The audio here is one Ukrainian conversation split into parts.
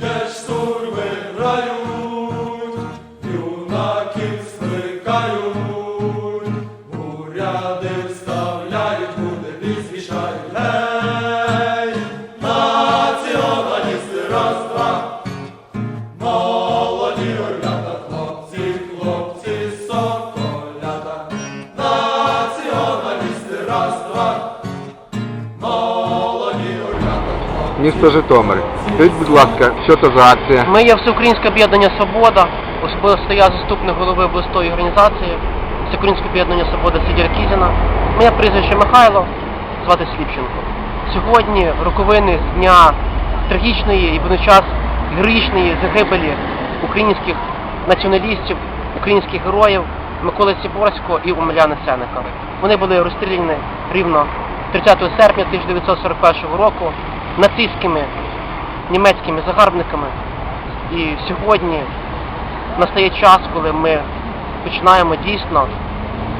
Чуєш, сурми грають, юнаків скликають, уряди вставляють, куди. Гей, Місто Житомир. Скажіть, будь ласка, що це за акція? Ми є Всеукраїнське об'єднання Свобода, особисто я заступник голови обласної організації Всеукраїнське об'єднання Свобода Сидір Кізіна. Моє прізвище Михайло, звати Сліпченко. Сьогодні роковини з дня трагічної і водночас героїчної загибелі українських націоналістів, українських героїв Миколи Сіборського і Омеляна Сеника. Вони були розстріляні рівно 30 серпня 1941 року нацистськими німецькими загарбниками. І сьогодні настає час, коли ми починаємо дійсно,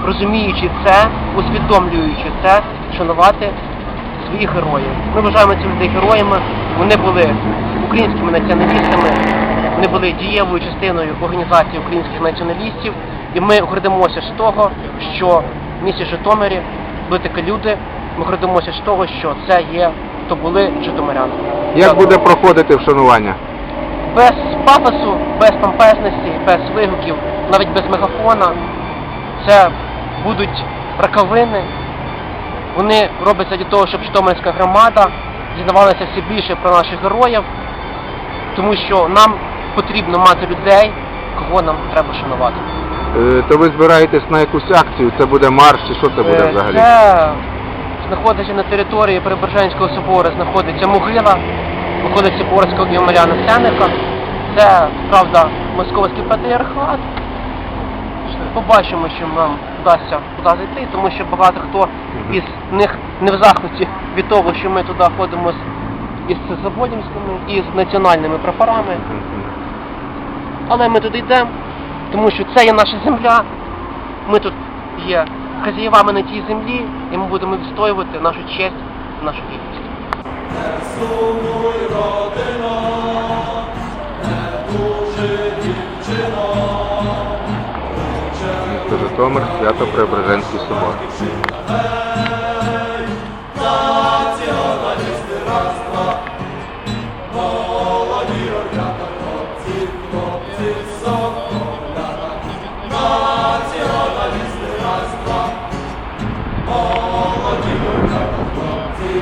розуміючи це, усвідомлюючи це, шанувати своїх героїв. Ми вважаємо цих людей героями. Вони були українськими націоналістами, вони були дієвою частиною організації українських націоналістів, і ми гордимося з того, що в місті Житомирі були такі люди. Ми гордимося з того, що це є, то були житомиряни. Як буде проходити вшанування? без пафосу, без помпезності, без вигуків, навіть без мегафона. Це будуть раковини. Вони робляться для того, щоб Житомирська громада дізнавалася все більше про наших героїв, тому що нам потрібно мати людей, кого нам треба шанувати. Е, То ви збираєтесь на якусь акцію? Це буде марш чи що це буде Е, взагалі? Це знаходиться на території Преображенського собору, знаходиться могила Миколи Сікорського і Омеляна Сеника. Це, правда, московський патріархат. Побачимо, що нам вдасться туди зайти, тому що багато хто із них не в захваті від того, що ми туди ходимо із Забодімськими і з національними прапорами. Але ми туди йдемо, тому що це є наша земля. Ми тут є хазяєвами на тій землі, і ми будемо відстоювати нашу честь, нашу гідність. Житомир, свято Преображенський собор.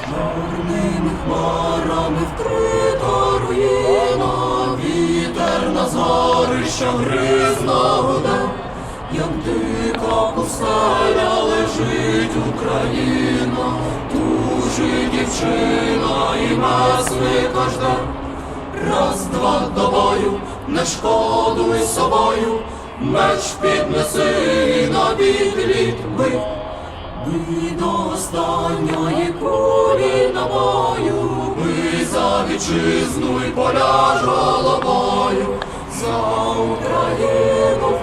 Чорними хмарами вкрита руїна, вітер на зорища як дика пустеля лежить Україна, тужить дівчина і месника жде. Раз, два до бою, не шкодуй собою, меч піднеси на відліт бив, Ми до останньої кулі набою, ми за вітчизну й поля головою, за Україну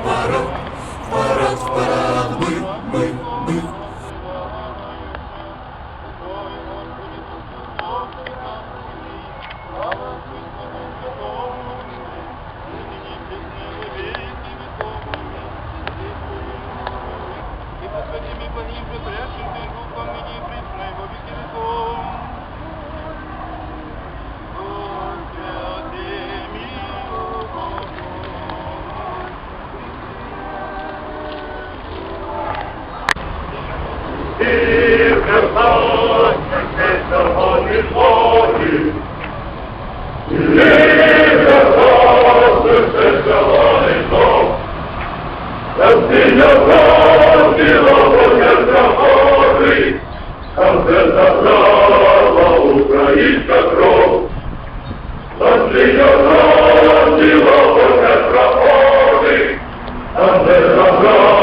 ти Херсон, це червоні морі. Ти Херсон, це червоний дом. Там ти його білого серця гори, там де забрала українська кров. Там ти його білого серця гори, там де забрала